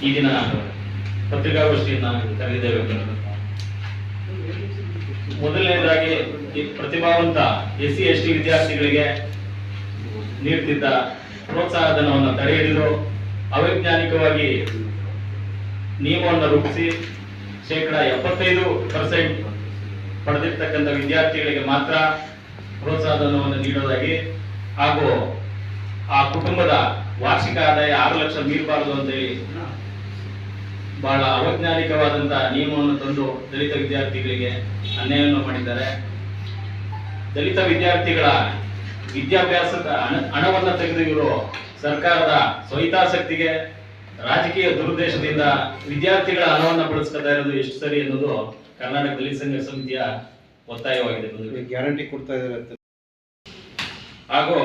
ಈ ದಿನ ಪತ್ರಿಕಾಗೋಷ್ಠಿಯನ್ನ ಕರೆದಿದ್ದೇವೆ ಮೊದಲನೇದಾಗಿ ಈ ಪ್ರತಿಭಾವಂತ ಎಸ್ ಸಿ ಎಸ್ ಟಿ ವಿದ್ಯಾರ್ಥಿಗಳಿಗೆ ನೀಡುತ್ತಿದ್ದ ಪ್ರೋತ್ಸಾಹಧನವನ್ನು ತಡೆ ಹಿಡಿದು ಅವೈಜ್ಞಾನಿಕವಾಗಿ ನಿಯಮವನ್ನು ರೂಪಿಸಿ ಶೇಕಡ ಎಪ್ಪತ್ತೈದು ಪರ್ಸೆಂಟ್ ಪಡೆದಿರ್ತಕ್ಕಂಥ ವಿದ್ಯಾರ್ಥಿಗಳಿಗೆ ಮಾತ್ರ ಪ್ರೋತ್ಸಾಹ ಧನವನ್ನು ನೀಡೋದಾಗಿ ಹಾಗೂ ಆ ಕುಟುಂಬದ ವಾರ್ಷಿಕ ಆದಾಯ ಆರು ಲಕ್ಷ ಮೀರಬಾರದು ಅಂತೇಳಿ ಬಹಳ ಅವೈಜ್ಞಾನಿಕವಾದಂತಹ ನಿಯಮವನ್ನು ತಂದು ದಲಿತ ವಿದ್ಯಾರ್ಥಿಗಳಿಗೆ ಅನ್ಯಾಯವನ್ನು ಮಾಡಿದ್ದಾರೆ ದಲಿತ ವಿದ್ಯಾರ್ಥಿಗಳ ವಿದ್ಯಾಭ್ಯಾಸದ ಹಣ- ಹಣವನ್ನ ತೆಗೆದು ಇವರು ಸರ್ಕಾರದ ಸ್ವಹಿತಾಸಕ್ತಿಗೆ ರಾಜಕೀಯ ದುರುದ್ದೇಶದಿಂದ ವಿದ್ಯಾರ್ಥಿಗಳ ಹಣವನ್ನು ಬಳಸ್ಕೊತಾ ಇರೋದು ಎಷ್ಟು ಸರಿ ಅನ್ನೋದು ಕರ್ನಾಟಕ ದಲಿತ ಸಂಘ ಸಮಿತಿಯ ಒತ್ತಾಯವಾಗಿದೆ. ಗ್ಯಾರಂಟಿ ಕೊಡ್ತಾ ಇದ್ದಾರೆ ಹಾಗೂ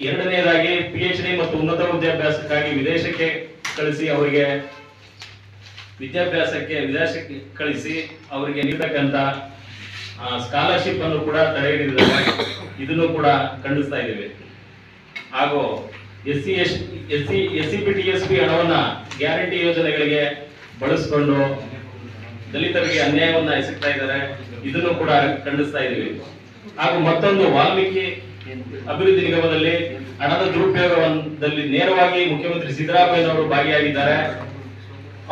ಎರಡನೆಯದಾಗಿ ಪಿ ಎಚ್ ಡಿ ಮತ್ತು ಉನ್ನತ ವಿದ್ಯಾಭ್ಯಾಸಕ್ಕಾಗಿ ವಿದೇಶಕ್ಕೆ ಕಳಿಸಿ ಅವರಿಗೆ ವಿದ್ಯಾಭ್ಯಾಸಕ್ಕೆ ವಿದೇಶಕ್ಕೆ ಕಳಿಸಿ ಅವರಿಗೆ ನೀಡತಕ್ಕಂತ ಸ್ಕಾಲರ್ಶಿಪ್ ಅನ್ನು ಕೂಡ ತಡೆ ಹಿಡಿದಿದ್ದಾರೆ ಇದನ್ನು ಕೂಡ ಖಂಡಿಸ್ತಾ ಇದ್ದೇವೆ. ಹಾಗೂ S C S S C S C P T S P ಹಣವನ್ನ ಗ್ಯಾರಂಟಿ ಯೋಜನೆಗಳಿಗೆ ಬಳಸಿಕೊಂಡು ದಲಿತರಿಗೆ ಅನ್ಯಾಯವನ್ನ ಎಸಗ್ತಾ ಇದ್ದಾರೆ. ಇದನ್ನು ಕೂಡ ಖಂಡಿಸ್ತಾ ಇದ್ದೀವಿ. ಹಾಗೂ ಮತ್ತೊಂದು ವಾಲ್ಮೀಕಿ ಅಭಿವೃದ್ಧಿ ನಿಗಮದಲ್ಲಿ ಹಣದ ದುರುಪಯೋಗದಲ್ಲಿ ನೇರವಾಗಿ ಮುಖ್ಯಮಂತ್ರಿ ಸಿದ್ದರಾಮಯ್ಯನವರು ಭಾಗಿಯಾಗಿದ್ದಾರೆ.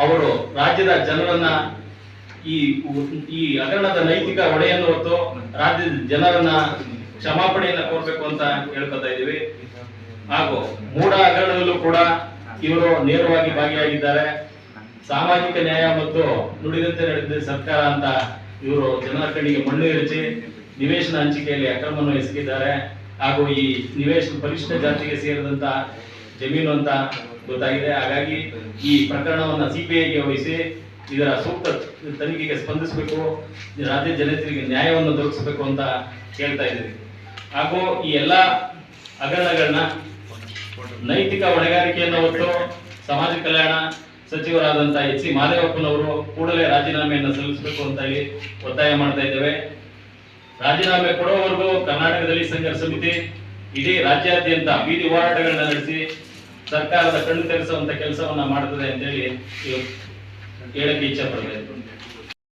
ಅವರು ರಾಜ್ಯದ ಜನರನ್ನ ಈ ಈ ಹಗರಣದ ನೈತಿಕ ಹೊಣೆಯನ್ನು ಹೊತ್ತು ರಾಜ್ಯದ ಜನರನ್ನ ಕ್ಷಮಾಪಣೆಯನ್ನ ಕೋರ್ಬೇಕು ಅಂತ ಹೇಳ್ಕೊತಾ ಇದ್ದೀವಿ. ಹಾಗೂ ಮೂಢ ಹಗರಣದಲ್ಲೂ ಕೂಡ ಇವರು ನೇರವಾಗಿ ಭಾಗಿಯಾಗಿದ್ದಾರೆ. ಸಾಮಾಜಿಕ ನ್ಯಾಯ ಮತ್ತು ನುಡಿದಂತೆ ನಡೆದಿದೆ ಸರ್ಕಾರ ಅಂತ ಇವರು ಜನರ ಕಣ್ಣಿಗೆ ಮಣ್ಣು ಎರಚಿ ನಿವೇಶನ ಹಂಚಿಕೆಯಲ್ಲಿ ಅಕ್ರಮವನ್ನು ಎಸಗಿದ್ದಾರೆ. ಹಾಗೂ ಈ ನಿವೇಶನ ಪರಿಶಿಷ್ಟ ಜಾತಿಗೆ ಸೇರಿದಂತ ಜಮೀನು ಅಂತ ಗೊತ್ತಾಗಿದೆ. ಹಾಗಾಗಿ ಈ ಪ್ರಕರಣವನ್ನು ಸಿಬಿಐಗೆ ವಹಿಸಿ ಇದರ ಸೂಕ್ತ ತನಿಖೆಗೆ ಸ್ಪಂದಿಸಬೇಕು. ರಾಜ್ಯ ಜನತೆಗೆ ನ್ಯಾಯವನ್ನು ದೊರಕಿಸಬೇಕು ಅಂತ ಕೇಳ್ತಾ ಇದ್ದೀವಿ. ಹಾಗೂ ಈ ಎಲ್ಲ ಹಗರಣಗಳನ್ನ ನೈತಿಕ ಹೊಣೆಗಾರಿಕೆಯನ್ನು ಹೊತ್ತು ಸಮಾಜ ಕಲ್ಯಾಣ ಸಚಿವರಾದಂತಹ ಎಚ್ ಸಿ ಮಾದೇವಪ್ಪನವರು ಕೂಡಲೇ ರಾಜೀನಾಮೆಯನ್ನು ಸಲ್ಲಿಸಬೇಕು ಅಂತ ಹೇಳಿ ಒತ್ತಾಯ ಮಾಡ್ತಾ ಇದ್ದೇವೆ. ರಾಜೀನಾಮೆ ಕೊಡುವವರೆಗೂ ಕರ್ನಾಟಕದಲ್ಲಿ ಸಂಘರ್ಷ ಸಮಿತಿ ಇಡೀ ರಾಜ್ಯಾದ್ಯಂತ ಬೀದಿ ಹೋರಾಟಗಳನ್ನ ನಡೆಸಿ ಸರ್ಕಾರದ ಕಣ್ಣು ತೆರೆಸುವಂತ ಕೆಲಸವನ್ನ ಮಾಡ್ತದೆ ಅಂತೇಳಿ ಹೇಳಕ್ಕೆ ಇಚ್ಛೆ ಇದ್ದೀನಿ.